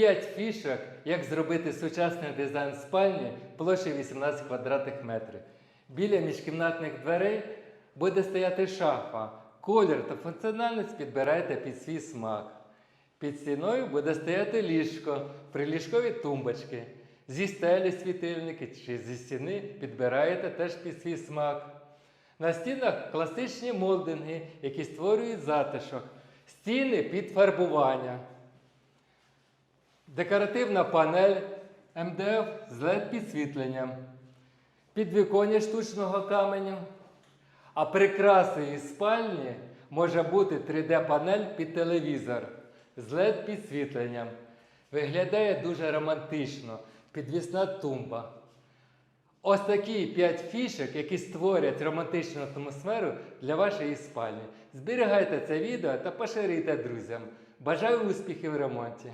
5 фішок, як зробити сучасний дизайн спальні площею 18 квадратних метрів. Біля міжкімнатних дверей буде стояти шафа. Колір та функціональність підбирайте під свій смак. Під стіною буде стояти ліжко, приліжкові тумбочки. Зі стелі світильники чи зі стіни підбираєте теж під свій смак. На стінах класичні молдинги, які створюють затишок. Стіни під фарбування. Декоративна панель МДФ з LED підсвітленням. Підвіконня штучного каменю. А прикрасою із спальні може бути 3D-панель під телевізор з LED підсвітленням. Виглядає дуже романтично, підвісна тумба. Ось такі 5 фішок, які створять романтичну атмосферу для вашої спальні. Зберігайте це відео та поширюйте друзям. Бажаю успіхів в ремонті!